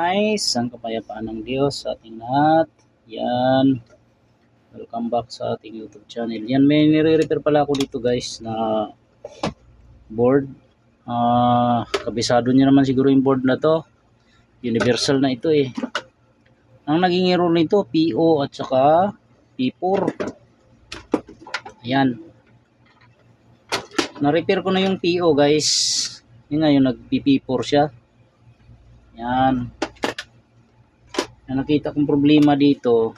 Nice, ang kapayapaan ng Diyos sa ating lahat. Yan. Welcome back sa ating YouTube channel. Yan, may nire-repair pala ako dito guys na board. Ah, kabisado niyo naman siguro yung board na to. Universal na ito eh. Ang naging error nito, PO at saka P4. Ayan. Na-repair ko na yung PO guys. Yung ngayon, nag-PP4 siya. Yan. Ang nakita kong problema dito,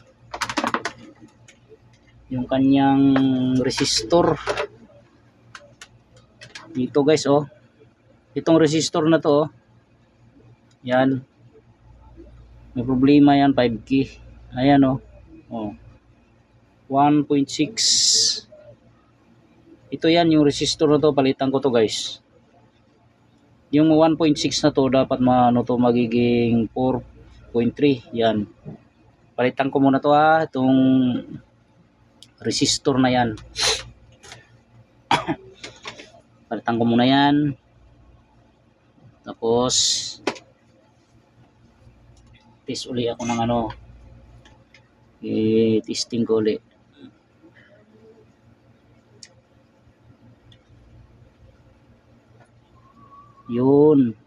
yung kanyang resistor. Dito guys, oh. Itong resistor na to, oh. Yan. May problema yan, 5K. Ayan, oh. Oh. 1.6. Ito yan, yung resistor na to, palitan ko to guys. Yung 1.6 na to, dapat maano to, magiging 4.3. Yan. Palitan ko muna to ha, itong resistor na yan. Palitan ko muna yan. Tapos, test uli ako ng ano, i-testing ko uli. Yun.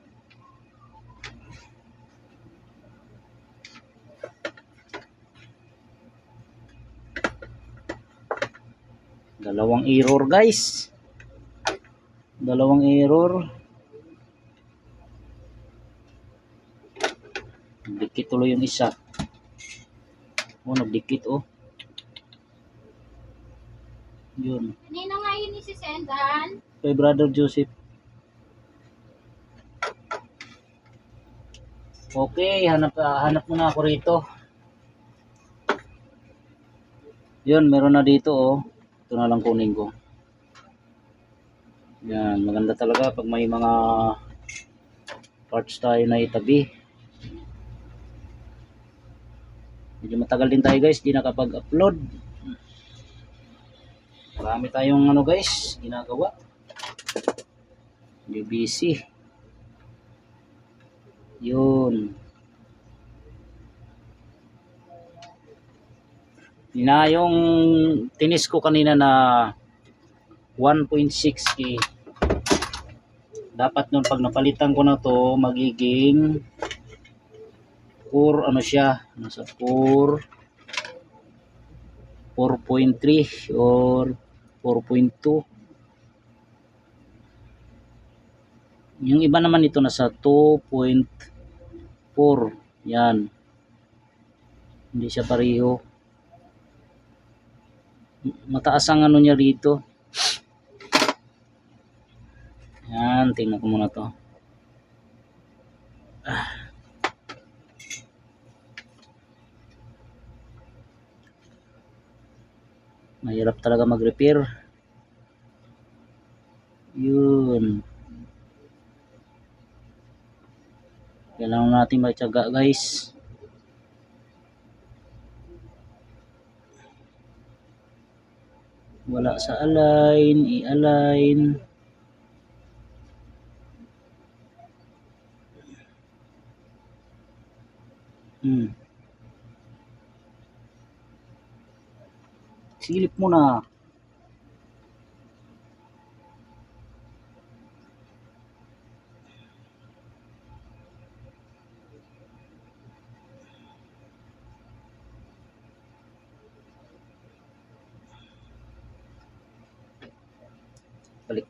Dalawang error guys. Dalawang error. Dikit tuloy yung isa. Oh, nagdikit oh. Yun. Kanina nga yun isisendan. Kay Brother Joseph. Okay, hanap hanap muna ako rito. Yun, meron na dito oh. Ito na lang kunin ko. Yan, maganda talaga pag may mga parts tayo na itabi. Medyo matagal din tayo guys, di nakapag-upload. Marami tayong ano guys, ginagawa. Hindi busy. Yun. Na yung tinis ko kanina na 1.6k. Dapat nun pag napalitan ko na to magiging 4 ano siya, nasa 4 4.3 or 4.2 Yung iba naman ito nasa 2.4. Yan. Hindi siya pareho. Mataas ang ano niya rito. Yan, tingnan ko muna to. Ah. Mahirap talaga mag-repair. Yun. Kailangan natin magtyaga guys. Wala sa align, i-align. Hmm. Silip mo na.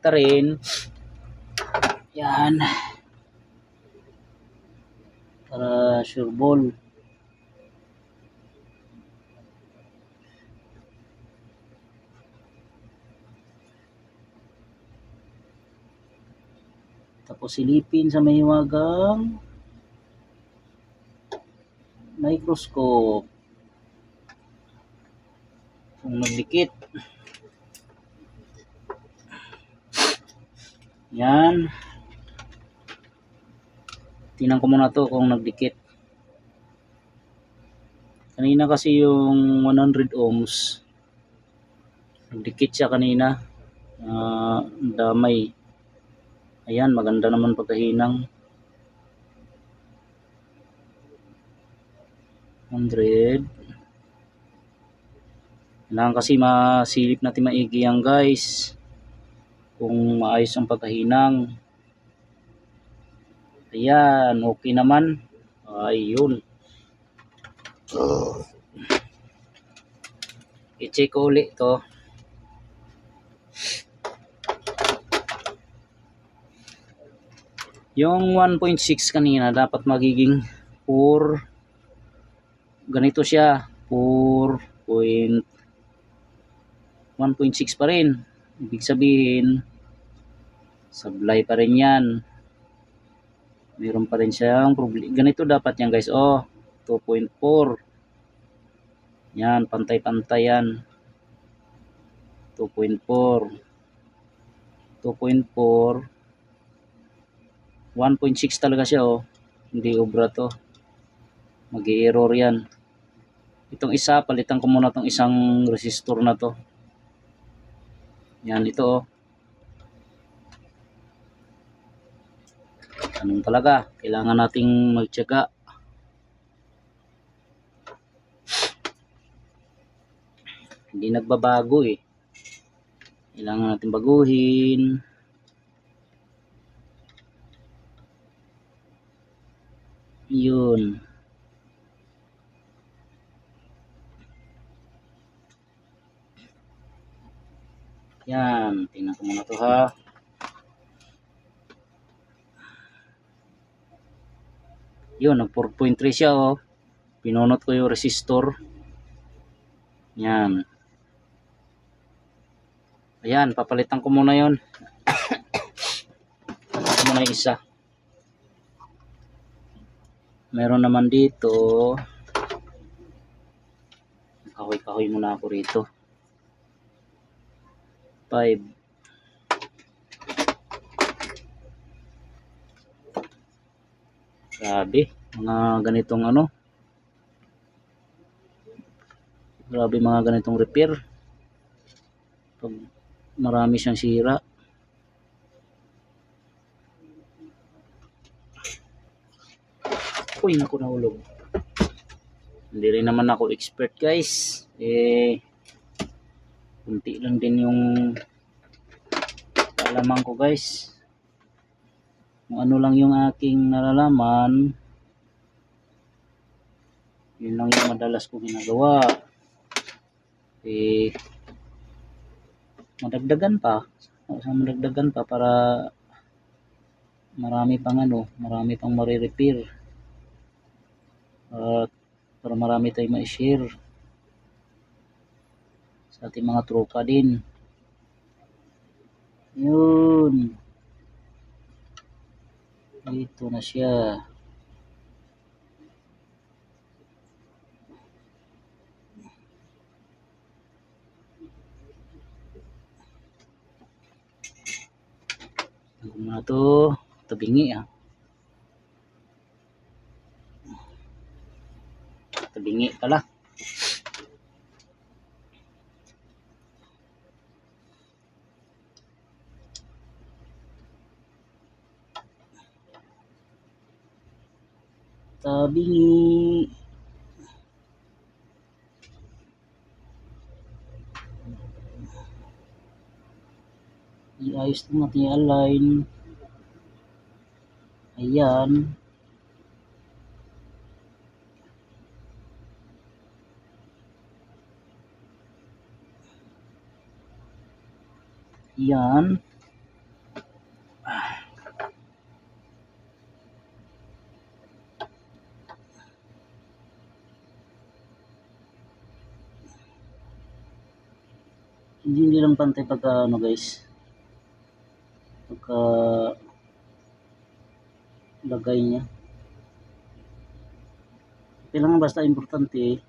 Baliktarin. Yan. Para sure ball. Tapos silipin sa may wagang microscope. Kung nagdikit. Yan. Tingnan ko muna to kung nagdikit. Kanina kasi yung 100 ohms. Nagdikit siya kanina. Ah, damay. Ayan, maganda naman pagkahinang. 100. Kailangan kasi masilip natin maigi yan guys. Kung maayos ang pagkahinang. Ayan, okay naman. Ayun. I-check ko ulit to. Yung 1.6 kanina dapat magiging 4 ganito siya 4. 1.6 pa rin. Ibig sabihin sablay pa rin yan. Meron pa rin siyang problema. Ganito dapat yan guys. Oh, 2.4. Yan, pantay-pantay yan. 2.4. 2.4. 1.6 talaga siya oh. Hindi obra to. Mag-error yan. Itong isa, palitan ko muna tong isang resistor na to. Yan, ito oh. Anong talaga? Kailangan nating magtyaga. Hindi nagbabago eh. Kailangan natin baguhin. Yun. Yan. Tingnan ko muna to ha. Yun, nag 4.3 siya oh. Pinunot ko yung resistor. Yan. Ayan, papalitan ko muna yon. Papalitan muna yung isa. Meron naman dito. Kahoy-kahoy muna ako rito. 5. Grabe, mga ganitong ano. Grabe mga ganitong repair. Pag marami siyang sira. Uy, naku nahulog. Hindi rin naman ako expert guys. Eh, kunti lang din yung kaalaman ko guys. Kung ano lang yung aking nalalaman, yun lang yung madalas ko ginagawa. Eh, madagdagan pa. Sa madagdagan pa para marami pang ano, marami pang marirepair. At para marami tayong ma-share sa ating mga tropa din. Yun. Dito na siya. Ako muna to. Tabingi ah. Tabingi pala. Tabingi. Iayos lang natin i-align. Ayan. Yan. Hindi, hindi lang pantay pagka ano guys. Pagka lagay niya. Kailangan basta importante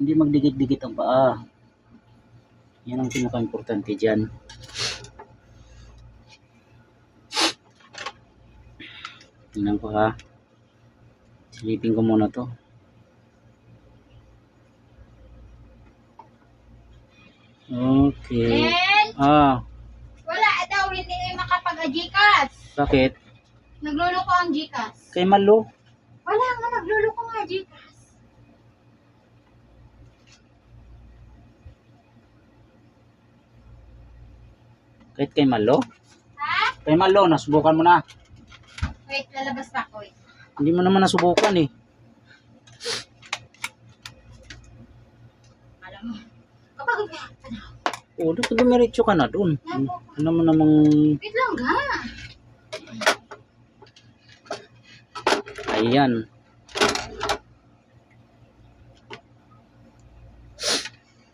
hindi magdikit-dikit ang paa. Yan ang pinaka-importante dyan. Tingnan ko ha. Silipin ko muna to. Okay. And Ah, wala daw, hindi kayo makapag-Gcash. bakit? Nagluloko ang Gcash. Kay Malo. Wala nga, nagluloko nga Gcash. Kahit kay Malo? Ha? Kay Malo, nasubukan mo na. Wait, lalabas pa ako. Wait. Hindi mo naman nasubukan eh. Alam mo. Kapag ano, Oo, oh, dapat dumiretso ka na doon. Ano mo namang... wait lang ga. Ayan.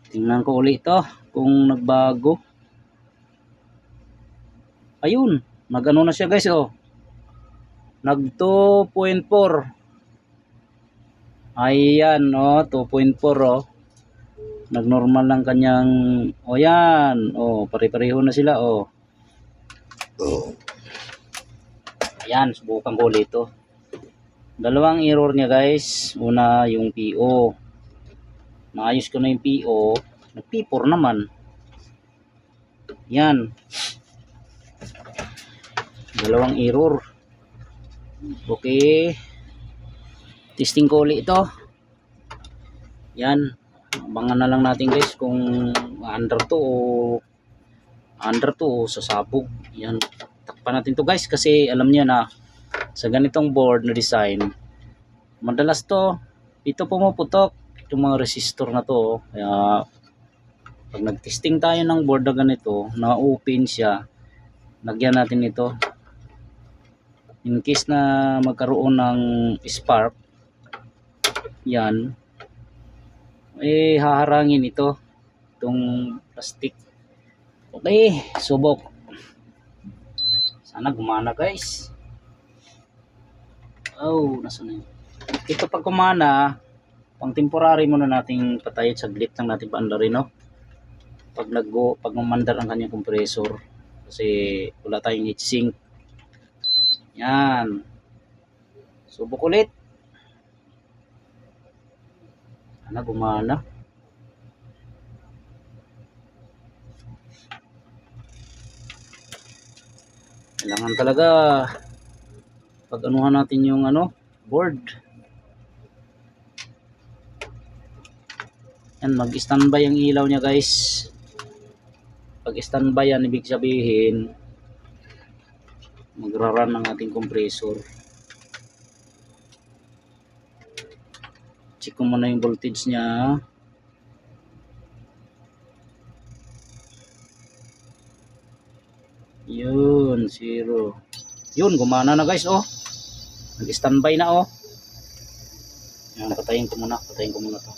Tingnan ko ulit ito kung nagbago. Ayun, nagano na siya guys oh. Nag 2.4. Ayan oh, 2.4 oh. Nagnormal lang kanyang oh yan. Oh, pare-pareho na sila oh. Ayan, subukan ko ulit ito. Dalawang error niya guys. Una yung PO. Maayos ko na yung PO. Nag P4 naman. Yan. Dalawang error. Okay. Testing ko ulit ito. Yan. Abangan na lang natin guys kung under to o under to o sasabog. Yan. Takpan natin to guys kasi alam niya na sa ganitong board na design madalas to ito pumuputok itong mga resistor na to kaya pag nag-testing tayo ng board na ganito na open siya lagyan natin ito in case na magkaroon ng spark yan eh haharangin ito itong plastic okay subok sana gumana guys Oh, nasa na yun? Ito pag kumana, pang temporary muna nating patayin saglit lang natin paandarin, no? Pag naggo, pag umandar ang kanyang compressor kasi wala tayong heat sink. Yan. Subok ulit. Sana gumana. Kailangan talaga pag anuhan natin yung ano board. Yan mag standby ang ilaw niya guys. Pag standby yan ibig sabihin magraran ng ating compressor ko muna yung voltage niya yun zero yun gumana na guys oh nag-standby na oh. Yan, patayin ko muna, patayin ko muna to.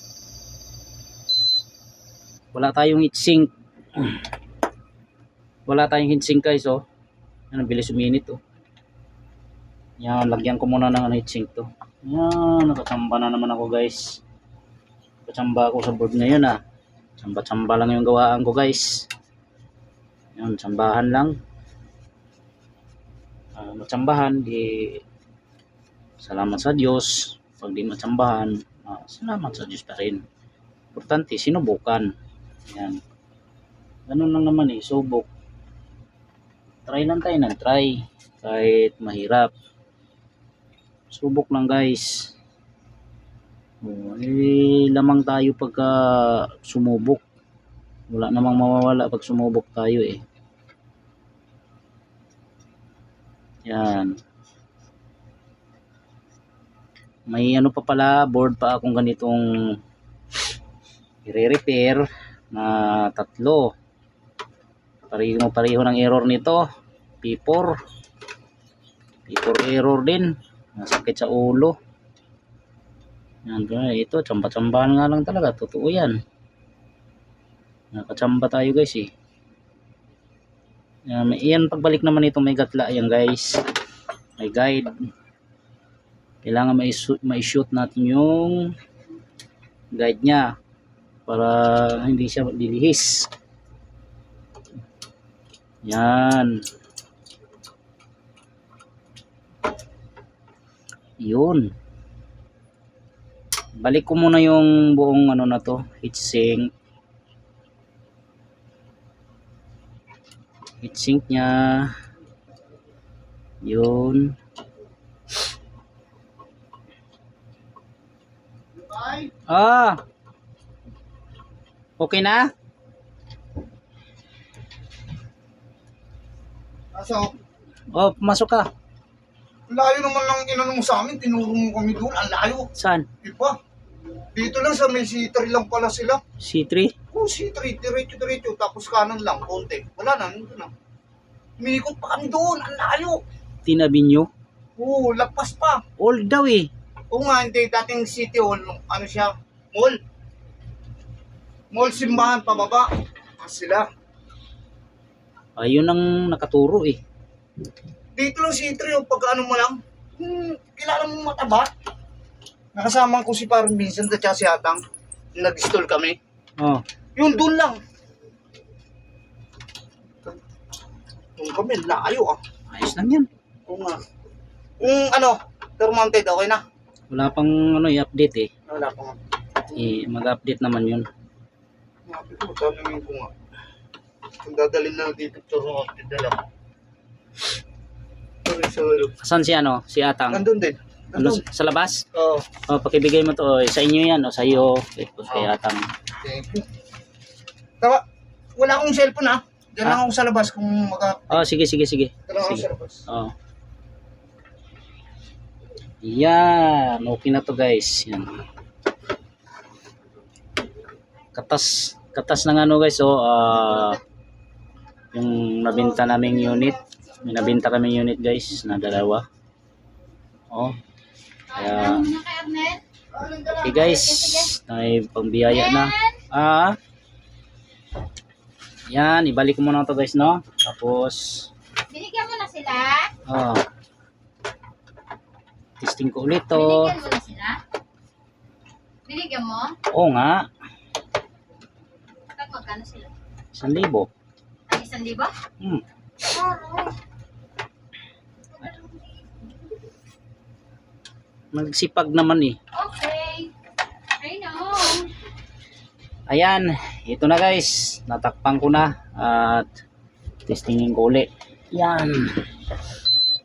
Wala tayong heat sink. Wala tayong heat sink guys oh. Yan, ang bilis uminit oh. Yan, lagyan ko muna ng ano, heat sink to. Yan, nakachamba na naman ako guys. Nakachamba ako sa board ngayon ah. Chamba-chamba lang yung gawaan ko guys. Yan, chambahan lang. Ah, matsambahan, di salamat sa Diyos pag di matsambahan ah, salamat sa Diyos pa rin importante sinubukan yan ganun lang naman eh subok try lang tayo ng try kahit mahirap subok lang guys. Oh, eh, lamang tayo pagka sumubok. Wala namang mawawala pag sumubok tayo eh. Yan. May ano pa pala board pa akong ganitong i-repair na tatlo. Pareho pareho ng error nito. P4 P4 error din nasakit sa ulo. Yan ito tsamba-tsambahan nga lang talaga. Totoo yan. Nakatsamba tayo guys eh. Yan, yan pagbalik naman ito may gatla. Yan guys. May guide. Kailangan ma-shoot natin yung guide niya para hindi siya dilihis yan yun balik ko muna yung buong ano na to heatsink heatsink niya yun Ah. Okay na? So, Oh, pumasok ka. Layo naman ng inano mo sa amin, tinuro mo kami doon, ang layo. Saan? Di ba? Dito lang sa may C3 lang pala sila. C3? Oh, C3, diretso-diretso, tapos kanan lang, konti. Wala na, nandun na. Umikot pa kami doon, ang layo. Tinabi nyo? Oo, lagpas pa. Old daw eh. Oo nga, hindi, dating City Hall, ano siya, mall. Mall simbahan, pababa. Ah, sila. Ayun ang nakaturo eh. Dito lang C3, yung pag ano mo lang, hmm, kilala mo mataba. Nakasama ko si parang Vincent at saka si Atang. Nag-stall kami. Oh. Yung doon lang. Doon kami, layo ah. Ayos lang yan. Oo nga. Yung ano, Termonted, okay na? Wala pang ano i-update eh. Wala pa nga. eh mag-update naman yun. Sabi ko, tanongin ko nga. Kung dadalhin na dito Termonted na lang. Sorry, sorry. Saan si ano? Si Atang? Nandun din. Ano, Nandun. sa labas? Oo. Oh, pakibigay mo to. Oh. Sa inyo yan o sa iyo. Ito kay Oh. Atang. Thank you. Tawa, wala akong cellphone ah. Diyan lang Ah? ako sa labas kung mag Oh, sige, sige, sige. Diyan lang ako Sige. sa labas. Oh. Yan. Okay na to guys. Yan. Katas. Katas ng ano guys. Oh, ah, yung nabenta naming unit. May nabenta kaming unit guys na dalawa. Oh. Kaya, okay guys. May pangbiyaya na. Ah. Yan. Ibalik ko muna to guys no. Tapos, Binigyan mo na sila? oh. Testing ko ulit to. Binigyan mo na sila? Binigyan mo? Oo nga. Magkano sila? Isang libo. Ang isang libo? Hmm. Nagsipag naman eh. Okay. I know. Ayan, ito na guys. Natakpan ko na at testingin ko ulit. Yan.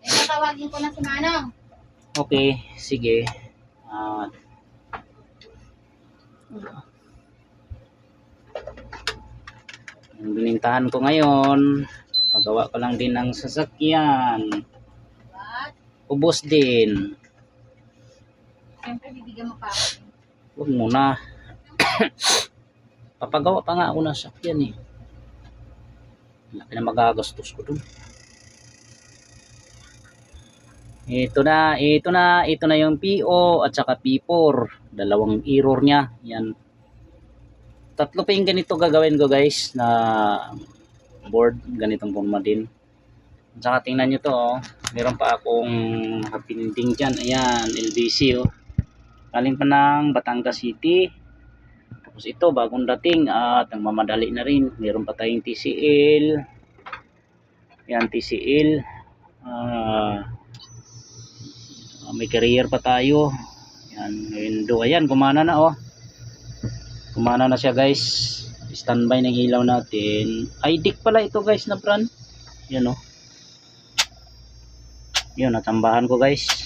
Eh, tatawagin ko na si Manong. Okay, sige. At yung binintahan ko ngayon, pagawa ko lang din ng sasakyan. Ubos din. Siyempre, bibigyan mo pa ako. Huwag muna. Papagawa pa nga ako ng sakyan eh. Laki na magagastos ko dun. Ito na, ito na, ito na yung PO at saka P4. Dalawang error niya. Yan. Tatlo pa yung ganito gagawin ko guys na board. Ganitong forma din. At saka tingnan nyo to oh. Meron pa akong nakapinding dyan. Ayan, LBC oh. Galing pa ng Batangas City. Tapos ito, bagong dating at nagmamadali na rin. Meron pa tayong TCL. Yan, TCL. Ah, may career pa tayo. Yan, window. Ayan, gumana na oh. Gumana na siya guys. Standby ng ilaw natin. IDIC pala ito guys na brand. Yan oh. Yun, natambahan ko guys.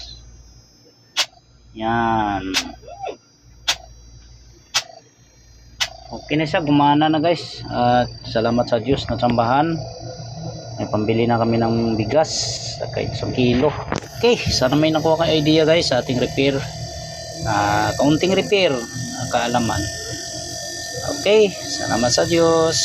Yan. Okay na siya, gumana na guys. At salamat sa Diyos na tsambahan. May pambili na kami ng bigas. Kahit isang kilo. Okay, sana may nakuha kang idea guys sa ating repair. na kaunting repair na kaalaman. Okay, salamat sa Diyos.